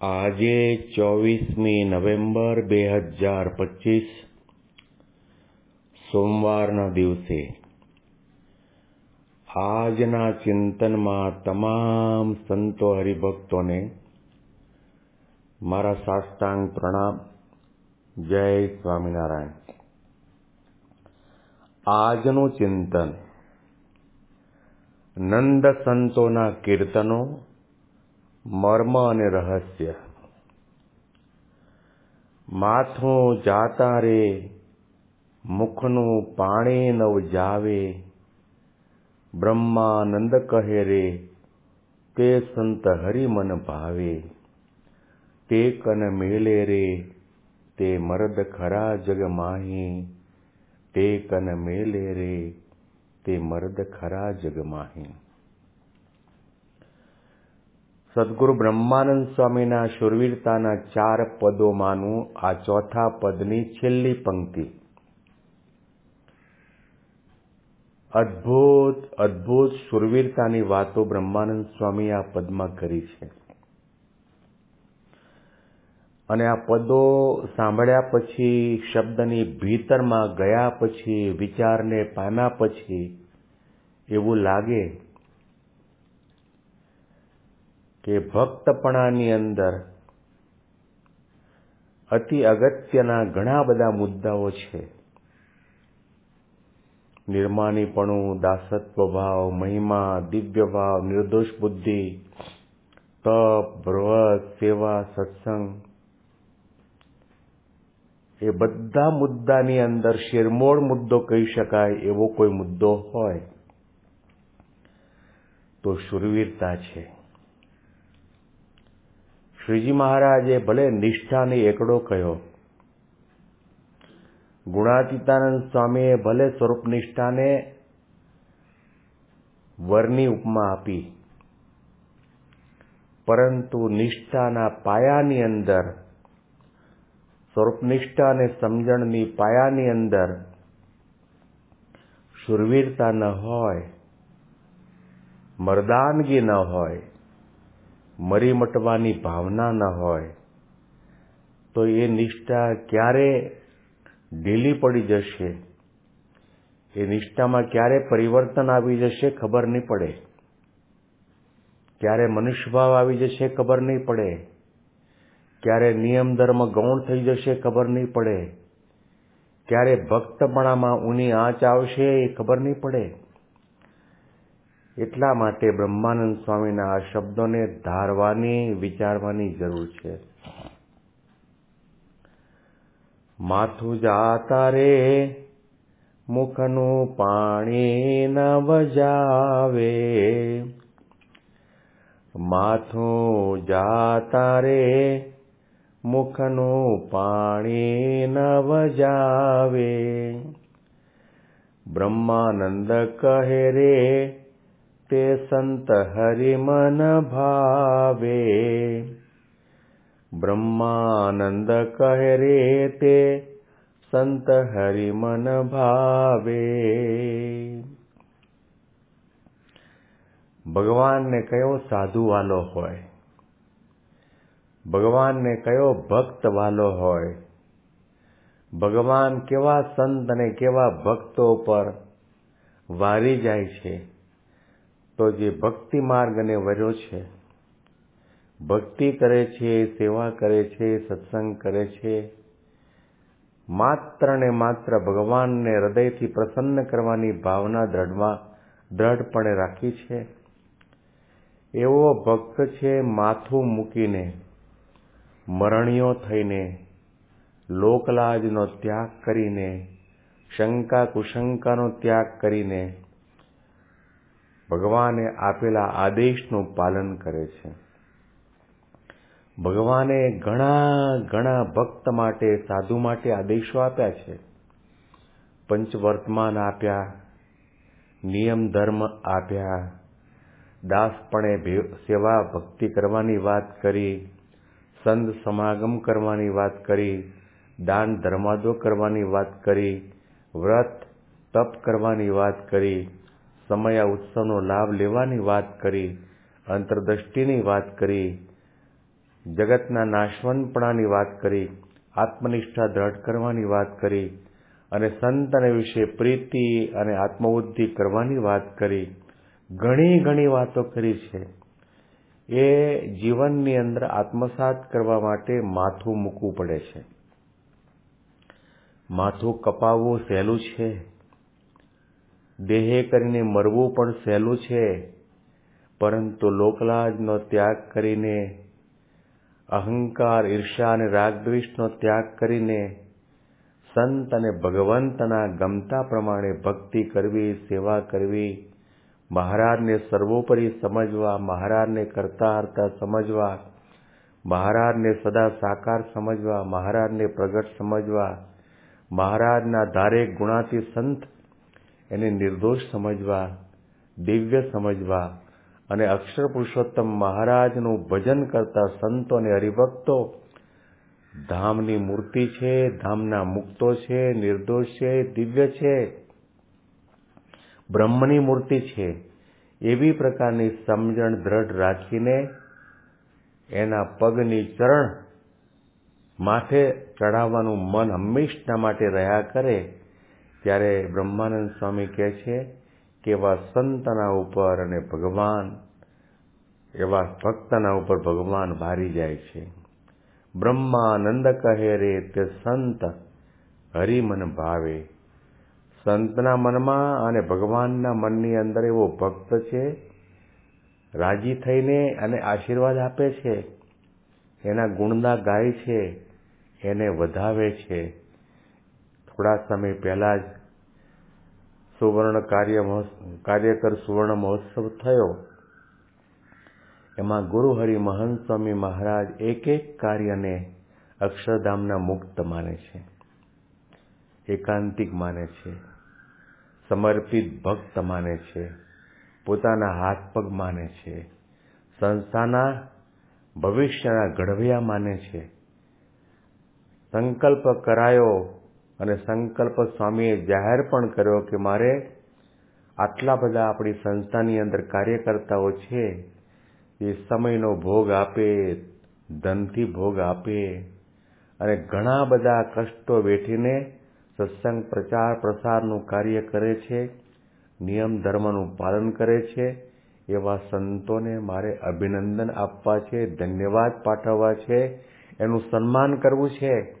આજે ચોવીસમી નવેમ્બર બે હજાર પચીસ, સોમવારના દિવસે. આજના ચિંતનમાં તમામ સંતો હરિભક્તોને મારા સાષ્ટાંગ પ્રણામ. જય સ્વામિનારાયણ. આજનું ચિંતન નંદ સંતોના કીર્તનો મર્મ અને રહસ્ય. માથું જાતા રે, મુખનું પાણી નવ જાવે. બ્રહ્માનંદ કહે રે, તે સંત હરિમન ભાવે. તે કન મેલે રે, તે મરદ ખરા જગ માહી. તે કન મેલે રે, તે મરદ ખરા જગ માહી. સદગુરુ બ્રહ્માનંદ સ્વામીના શુરવીરતાના ચાર પદોમાંનું આ ચોથા પદની છેલ્લી પંક્તિ. અદ્ભુત અદ્ભુત શુરવીરતાની વાતો બ્રહ્માનંદ સ્વામી આ પદમાં કરી છે. અને આ પદો સાંભળ્યા પછી, શબ્દની ભીતરમાં ગયા પછી, વિચારને પામ્યા પછી એવું લાગે કે ભક્તપણાની અંદર અતિ અગત્યના ઘણા બધા મુદ્દાઓ છે. નિર્માનીપણું દાસત્વ ભાવ, મહિમા, દિવ્ય ભાવ, નિર્દોષ બુદ્ધિ, તપ, વ્રત, સેવા, સત્સંગ. એ બધા મુદ્દાની અંદર શેરમોળ મુદ્દો કહી શકાય એવો કોઈ મુદ્દો હોય તો શુરવીરતા છે. શ્રીજી મહારાજે ભલે નિષ્ઠાની એકડો કહ્યો, ગુણાતીતાનંદ સ્વામીએ ભલે સ્વરૂપ નિષ્ઠાને વરની ઉપમા આપી, પરંતુ નિષ્ઠાના પાયાની અંદર, સ્વરૂપનિષ્ઠા અને સમજણની પાયાની અંદર શુરવીરતા ન હોય, મરદાનગી ન હોય મરી મટવાની ભાવના ન હોય, તો એ નિષ્ઠા ક્યારે ઢીલી પડી જશે? એ નિષ્ઠામાં ક્યારે પરિવર્તન આવી જશે ખબર નહીં પડે. ક્યારે મનુષ્યભાવ આવી જશે ખબર નહીં પડે. ક્યારે નિયમ ધર્મ ગૌણ થઈ જશે ખબર નહીં પડે. ક્યારે ભક્તપણામાં ઊની આંચ આવશે એ ખબર નહીં પડે. એટલા માટે બ્રહ્માનંદ સ્વામીના આ શબ્દોને ધારવાની, વિચારવાની જરૂર છે. માથું જાતા રે, મુખનું પાણી ન વજાવે. માથું જાતા રે, મુખનું પાણી ન વજાવે. બ્રહ્માનંદ કહે રે તે સંત હરિમન ભાવે બ્રહ્માનંદ કહે રે તે સંત હરિમન ભાવે ભગવાનને કયો સાધુ વાલો હોય ભગવાનને કયો ભક્ત વાલો હોય ભગવાન કેવા સંત અને કેવા ભક્તો પર વારી જાય છે તો જે ભક્તિ માર્ગને વર્યો છે, ભક્તિ કરે છે, સેવા કરે છે, સત્સંગ કરે છે, માત્ર ને માત્ર ભગવાનને હૃદયથી પ્રસન્ન કરવાની ભાવના દ્રઢમાં દ્રઢપણે રાખી છે. એવો ભક્ત છે માથું મૂકીને, મરણીયો થઈને, લોકલાજનો ત્યાગ કરીને શંકા કુશંકાનો ત્યાગ કરીને ભગવાને આપેલા આદેશનું પાલન કરે છે. ભગવાને ઘણા ઘણા ભક્ત માટે, સાધુ માટે આદેશો આપ્યા છે. પંચવર્તમાન આપ્યા, નિયમ ધર્મ આપ્યા, દાસપણે સેવા ભક્તિ કરવાની વાત કરી, સંત સમાગમ કરવાની વાત કરી, દાન ધર્માદો કરવાની વાત કરી, વ્રત, તપ કરવાની વાત કરી સમય ઉત્સવનો લાભ લેવાની વાત કરી, અંતરદ્રષ્ટિની વાત કરી, જગતના નાશવંતપણાની વાત કરી, આત્મનિષ્ઠા દ્રઢ કરવાની વાત કરી, અને સંતને વિશે પ્રીતિ અને આત્મબુદ્ધિ કરવાની વાત કરી. ઘણી ઘણી વાતો કરી છે. એ જીવનની અંદર આત્મસાત કરવા માટે માથું મૂકવું પડે છે. માથું કપાવવું સહેલું છે. દેહે કરીને મરવું પણ સહેલું છે. પરંતુ લોકલાજનો ત્યાગ કરીને, અહંકાર ઈર્ષા અને રાગદ્વેષનો ત્યાગ કરીને સંત અને ભગવંતના ગમતા પ્રમાણે ભક્તિ કરવી, સેવા કરવી, મહારાજને સર્વોપરી સમજવા, મહારાજને કરતા હરતા સમજવા, મહારાજને સદા સાકાર સમજવા, મહારાજને પ્રગટ સમજવા, મહારાજના ધારે ગુણાતી સંત એને નિર્દોષ સમજવા, દિવ્ય સમજવા અને અક્ષર પુરુષોત્તમ મહારાજનું ભજન કરતા સંતો અને હરિભક્તો, ધામની મૂર્તિ છે, ધામના મુક્તો છે, નિર્દોષ છે, દિવ્ય છે, બ્રહ્મની મૂર્તિ છે, એવી પ્રકારની સમજણ દ્રઢ રાખીને એના પગની ચરણ માથે ચડાવવાનું મન હંમેશના માટે રહ્યા કરે ત્યારે બ્રહ્માનંદ સ્વામી કહે છે કે એવા સંતના ઉપર અને ભગવાન, એવા ભક્તના ઉપર ભગવાન ભારી જાય છે. બ્રહ્માનંદ કહે રે તે સંત હરિમન ભાવે. સંતના મનમાં અને ભગવાનના મનની અંદર એવો ભક્ત છે, રાજી થઈને અને આશીર્વાદ આપે છે. એના ગુણના ગાય છે, એને વધાવે છે. થોડા સમય પહેલા જ સુવર્ણ કાર્ય કાર્યકર સુવર્ણ મહોત્સવ થયો. એમાં ગુરુહરિ મહંત સ્વામી મહારાજ એક એક કાર્યને અક્ષરધામના મુક્ત માને છે, એકાંતિક માને છે, સમર્પિત ભક્ત માને છે, પોતાના હાથ પગ માને છે, સંસ્થાના ભવિષ્યના ઘડવૈયા માને છે. સંકલ્પ કરાયો અને સંકલ્પ સ્વામીએ જાહેર પણ કર્યો કે મારે આટલા બધા આપણી સંસ્થાની અંદર કાર્યકર્તાઓ છે, એ સમયનો ભોગ આપે, ધનથી ભોગ આપે, અને ઘણા બધા કષ્ટો વેઠીને સત્સંગ પ્રચાર પ્રસારનું કાર્ય કરે છે, નિયમ ધર્મનું પાલન કરે છે, એવા સંતોને મારે અભિનંદન આપવા છે, ધન્યવાદ પાઠવવા છે, એનું સન્માન કરવું છે.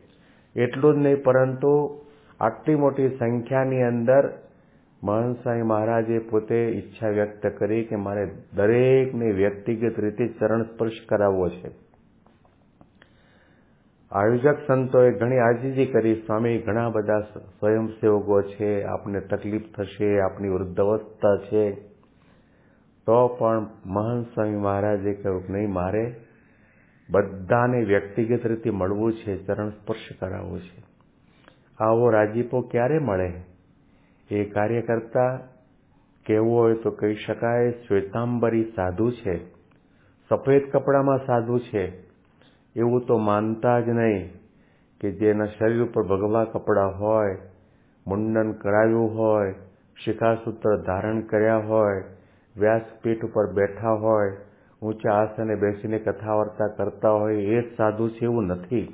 એટલું જ નહીં, પરંતુ આટલી મોટી સંખ્યાની અંદર મહંત સ્વામી મહારાજે પોતે ઈચ્છા વ્યક્ત કરી કે મારે દરેકને વ્યક્તિગત રીતે ચરણ સ્પર્શ કરાવવો છે. આયોજક સંતોએ ઘણી આજીજી કરી, સ્વામી, ઘણા બધા સ્વયંસેવકો છે, આપને તકલીફ થશે, આપની વૃદ્ધાવસ્થા છે. તો પણ મહંત સ્વામી મહારાજે કહ્યું, નહીં, મારે બધાને વ્યક્તિગત રીતે મળવું છે, ચરણ સ્પર્શ કરાવવો છે. આવો રાજીપો ક્યારે મળે? એ કાર્યકર્તા કહેવું હોય તો કહી શકાય, શ્વેતાંબરી સાધુ છે. સફેદ કપડામાં સાધુ છે. એવું તો માનતા જ નહીં કે જેના શરીર ઉપર ભગવા કપડાં હોય, મુંડન કરાવ્યું હોય, શિખાસૂત્ર ધારણ કર્યા હોય, વ્યાસપીઠ ઉપર બેઠા હોય ઊંચા આસને બેસીને કથા વાર્તા કરતા હોય એ જ સાધુ છે એવું નથી.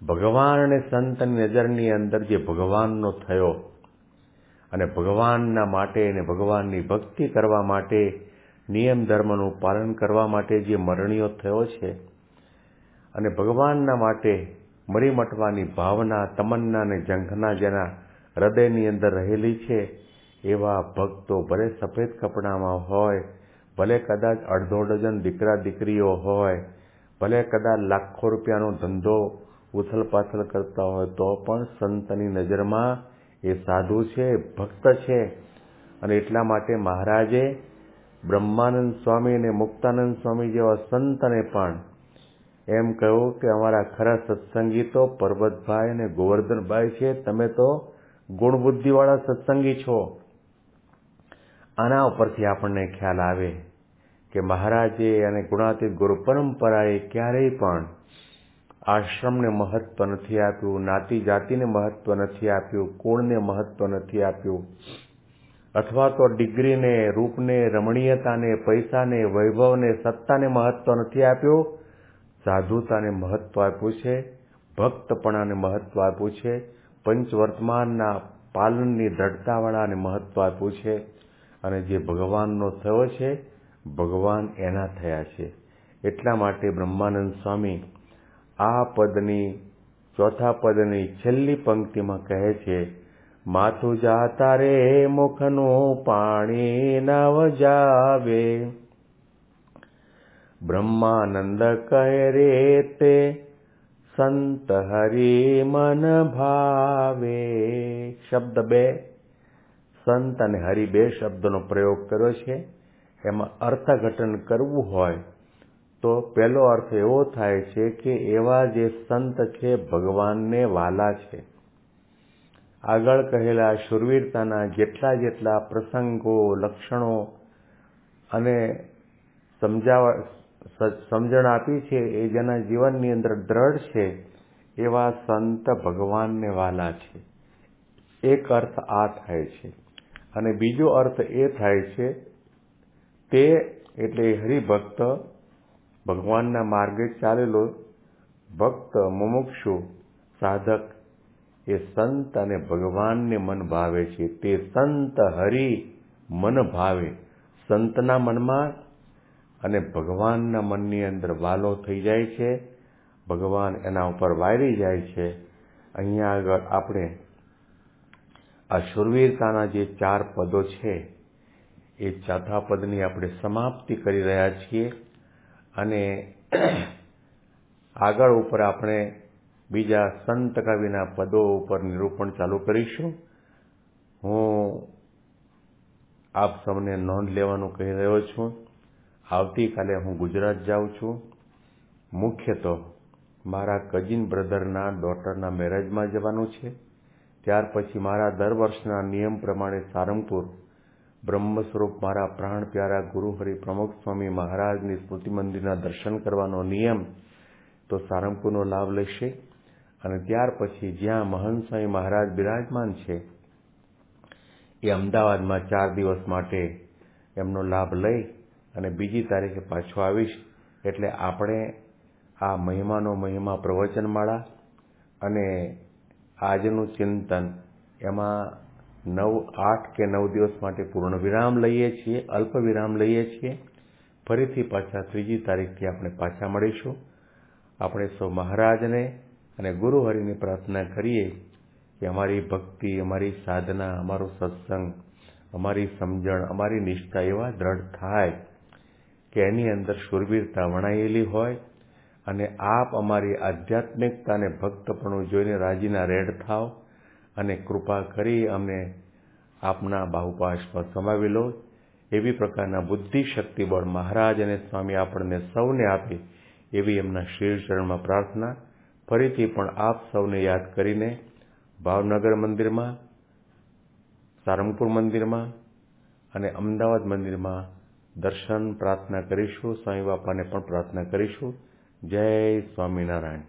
ભગવાન અને સંતની નજરની અંદર જે ભગવાનનો થયો અને ભગવાનના માટે અને ભગવાનની ભક્તિ કરવા માટે, નિયમ ધર્મનું પાલન કરવા માટે જે મરણીયો થયો છે અને ભગવાનના માટે મરી મટવાની ભાવના, તમન્ના અને જંખના જેના હૃદયની અંદર રહેલી છે, એવા ભક્તો ભલે સફેદ કપડામાં હોય ભલે કદાચ અડધો ડઝન દીકરા દીકરીઓ હોય, ભલે કદાચ લાખો રૂપિયાનો ધંધો ઉથલ પાથલ કરતા હોય, તો પણ સંતની નજરમાં એ સાધુ છે ભક્ત છે. અને એટલા માટે મહારાજે બ્રહ્માનંદ સ્વામી અને મુક્તાનંદ સ્વામી જેવા સંતને પણ એમ કહ્યું કે અમારા ખરા સત્સંગી તો પરબતભાઈ અને ગોવર્ધનભાઈ છે, તમે તો ગુણબુદ્ધિવાળા સત્સંગી છો. આના ઉપરથી આપણને ખ્યાલ આવે કે મહારાજે અને ગુણાતીત ગુરુ પરંપરાએ ક્યારેય પણ આશ્રમને મહત્વ નથી આપ્યું, નાતી જાતિને મહત્વ નથી આપ્યું, કુળને મહત્વ નથી આપ્યું, અથવા તો ડિગ્રીને, રૂપને, રમણીયતાને, પૈસાને, વૈભવને, સત્તાને મહત્વ નથી આપ્યું. સાધુતાને મહત્વ આપ્યું છે, ભક્તપણાને મહત્વ આપ્યું છે, પંચવર્તમાનના પાલનની દ્રઢતાવાળાને મહત્વ આપ્યું છે. અને જે ભગવાનનો થયો છે, ભગવાન એના થયા છે. એટલા માટે બ્રહ્માનંદ સ્વામી આ પદની, ચોથા પદની છેલ્લી પંક્તિમાં કહે છે, માથું જાતા રે, મુખનું પાણી નવ જાવે. બ્રહ્માનંદ કહે, રે તે સંત હરી મન ભાવે. શબ્દ બે. સંત અને હરિ બે શબ્દનો પ્રયોગ કર્યો છે. એમાં અર્થઘટન કરવું હોય તો પહેલો અર્થ એવો થાય છે કે એવા જે સંત છે ભગવાનને વાલા છે. આગળ કહેલા શુરવીરતાના જેટલા જેટલા પ્રસંગો, લક્ષણો અને સમજાવવા સમજણ આપી છે એ જેના જીવનની અંદર દ્રઢ છે, એવા સંત ભગવાનને વાલા છે. એક અર્થ આ થાય છે. અને બીજો અર્થ એ થાય છે, તે એટલે હરિભક્ત ભગવાનના માર્ગે ચાલેલો ભક્ત મુમુક્ષુ સાધક એ સંત અને ભગવાનને મન ભાવે છે. તે સંત હરિ મન ભાવે. સંતના મનમાં અને ભગવાનના મનની અંદર વાલો થઈ જાય છે. ભગવાન એના ઉપર વાયરી જાય છે. અહીંયા આગળ આપણે આ શુરવીરતાના જે ચાર પદો છે, એ ચોથા પદની આપણે સમાપ્તિ કરી રહ્યા છીએ અને આગળ ઉપર આપણે બીજા સંત કવિના પદો ઉપર નિરૂપણ ચાલુ કરીશું. હું આપ સૌને નોંધ લેવાનું કહી રહ્યો છું. આવતીકાલે હું ગુજરાત જાઉં છું. મુખ્યત્વે મારા કઝિન બ્રધરના ડોટરના મેરેજમાં જવાનું છે. ત્યાર પછી મારા દર વર્ષના નિયમ પ્રમાણે સારંગપુર બ્રહ્મ સ્વરૂપ મારા પ્રાણ પ્યારા ગુરુ હરિ પ્રમુખ સ્વામી મહારાજની સ્મૃતિ મંદિરના દર્શન કરવાનો નિયમ તો સારંગપુરનો લાભ લેશે. અને ત્યાર પછી જ્યાં મહંત સ્વામી મહારાજ બિરાજમાન છે, એ અમદાવાદમાં ચાર દિવસ માટે એમનો લાભ લઈ અને બીજી તારીખે પાછો આવીશ. એટલે આપણે આ મહિમાનો મહિમા પ્રવચનમાળા અને આજનું ચિંતન એમાં નવ, આઠ કે નવ દિવસ માટે પૂર્ણ વિરામ લઈએ છીએ, અલ્પ વિરામ લઈએ છીએ. ફરીથી પાછા ત્રીજી તારીખથી આપણે પાછા મળીશું. આપણે સૌ મહારાજને અને ગુરુ હરિની પ્રાર્થના કરીએ કે અમારી ભક્તિ, અમારી સાધના, અમારો સત્સંગ, અમારી સમજણ, અમારી નિષ્ઠા એવા દ્રઢ થાય કે એની અંદર શુરવીરતા વણાયેલી હોય અને આપ અમારી આધ્યાત્મિકતા અને ભક્તપણું જોઈને રાજીના રેડ થાવ અને કૃપા કરી અમને આપના બાહુપાશમાં સમાવી લો. એવી પ્રકારના બુદ્ધિ શક્તિબળ મહારાજ અને સ્વામી આપણને સૌને આપે એવી એમના શીર ચરણમાં પ્રાર્થના. ફરીથી પણ આપ સૌને યાદ કરીને ભાવનગર મંદિરમાં, સારંગપુર મંદિરમાં અને અમદાવાદ મંદિરમાં દર્શન પ્રાર્થના કરીશું. સ્વામી બાપાને પણ પ્રાર્થના કરીશું. જય સ્વામિનારાયણ